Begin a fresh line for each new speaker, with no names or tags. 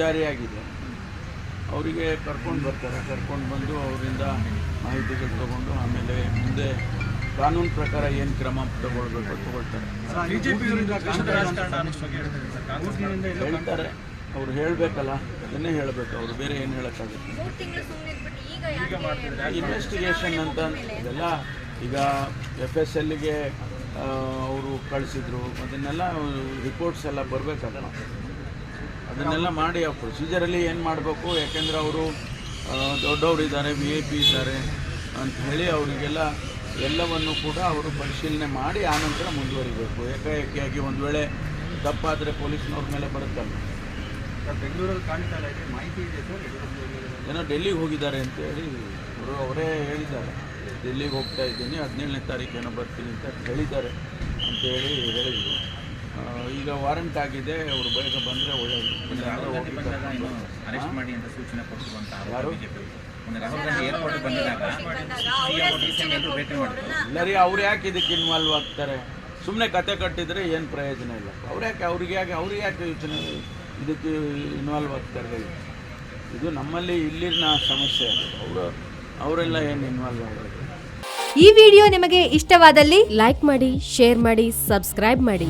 ಜಾರಿಯಾಗಿದೆ. ಅವರಿಗೆ ಕರ್ಕೊಂಡು ಬರ್ತಾರೆ. ಕರ್ಕೊಂಡು ಬಂದು ಅವರಿಂದ ಮಾಹಿತಿಗಳು ತಗೊಂಡು ಆಮೇಲೆ ಮುಂದೆ ಕಾನೂನು ಪ್ರಕಾರ ಏನು ಕ್ರಮ ತಗೊಳ್ಬೇಕು ತಗೊಳ್ತಾರೆ.
ಹೇಳ್ತಾರೆ.
ಅವ್ರು ಹೇಳಬೇಕಲ್ಲ ಅದನ್ನೇ ಹೇಳಬೇಕು. ಅವರು ಬೇರೆ ಏನು ಹೇಳೋಕ್ಕಾಗುತ್ತೆ?
ಮೂರು ತಿಂಗಳು ಸುಮ್ಮನೆ ಈಗ ಯಾಕೆ
ಇನ್ವೆಸ್ಟಿಗೇಷನ್ ಅಂತ ಇದೆಲ್ಲ ಈಗ ಎಫ್ ಎಸ್ ಎಲ್ಗೆ ಅವರು ಕಳಿಸಿದ್ರು. ಅದನ್ನೆಲ್ಲ ರಿಪೋರ್ಟ್ಸ್ ಎಲ್ಲ ಬರಬೇಕಲ್ಲ ಅದನ್ನೆಲ್ಲ ಮಾಡಿ ಆ ಪ್ರೊಸೀಜರಲ್ಲಿ ಏನು ಮಾಡಬೇಕು? ಯಾಕೆಂದರೆ ಅವರು ದೊಡ್ಡವರು ಇದ್ದಾರೆ ವಿ ಐ ಪಿ ಇದ್ದಾರೆ ಅಂತ ಹೇಳಿ ಅವರಿಗೆಲ್ಲ ಎಲ್ಲವನ್ನು ಕೂಡ ಅವರು ಪರಿಶೀಲನೆ ಮಾಡಿ ಆನಂತರ ಮುಂದುವರಿಬೇಕು. ಏಕಾಏಕಿಯಾಗಿ ಒಂದು ವೇಳೆ ತಪ್ಪಾದರೆ ಪೊಲೀಸ್ನವ್ರ ಮೇಲೆ ಬರುತ್ತಲ್ಲ.
ಬೆಂಗಳೂರಲ್ಲಿ ಕಾಣ್ತಾ ಇದೆ ಮಾಹಿತಿ ಇದೆ ಸರ್
ಏನೋ ಡೆಲ್ಲಿಗೆ ಹೋಗಿದ್ದಾರೆ ಅಂತ ಹೇಳಿ ಅವರು ಅವರೇ ಹೇಳಿದ್ದಾರೆ. ಡೆಲ್ಲಿಗೆ ಹೋಗ್ತಾ ಇದ್ದೀನಿ ಹದಿನೇಳನೇ ತಾರೀಕೇನೋ ಬರ್ತೀನಿ ಅಂತ ಹೇಳಿದ್ದಾರೆ ಅಂತೇಳಿ ಹೇಳಿದರು. ಈಗ ವಾರಂಟ್ ಆಗಿದೆ ಅವರು ಬೇಗ ಬಂದರೆ ಒಳ್ಳೆಯದು
ಅರೆಸ್ಟ್ ಮಾಡಿ ಅಂತ ಸೂಚನೆ
ಯಾರು? ಇಲ್ಲ ರೀ ಅವ್ರು ಯಾಕೆ ಇದಕ್ಕೆ ಇನ್ವಾಲ್ವ್ ಆಗ್ತಾರೆ? ಸುಮ್ಮನೆ ಕತೆ ಕಟ್ಟಿದರೆ ಏನು ಪ್ರಯೋಜನ ಇಲ್ಲ. ಅವ್ರು ಯಾಕೆ ಅವ್ರಿಗೆ ಯಾಕೆ ಅವ್ರಿಗೆ ಯಾಕೆ ಯೋಚನೆ ಇದಕ್ಕೆ ಇನ್ವಾಲ್ವ್ ಆಗ್ತಾರೆ ಹೇಳಿ. ಇದು ನಮ್ಮಲ್ಲಿ ಇಲ್ಲಿನ ಸಮಸ್ಯೆ. ಅವರು ಅವರೆಲ್ಲ ಏನು ಇನ್ವಾಲ್ವ್ ಆಗೋದು
ಈ ವಿಡಿಯೋ ನಿಮಗೆ ಇಷ್ಟವಾದಲ್ಲಿ ಲೈಕ್ ಮಾಡಿ ಶೇರ್ ಮಾಡಿ ಸಬ್ಸ್ಕ್ರೈಬ್ ಮಾಡಿ.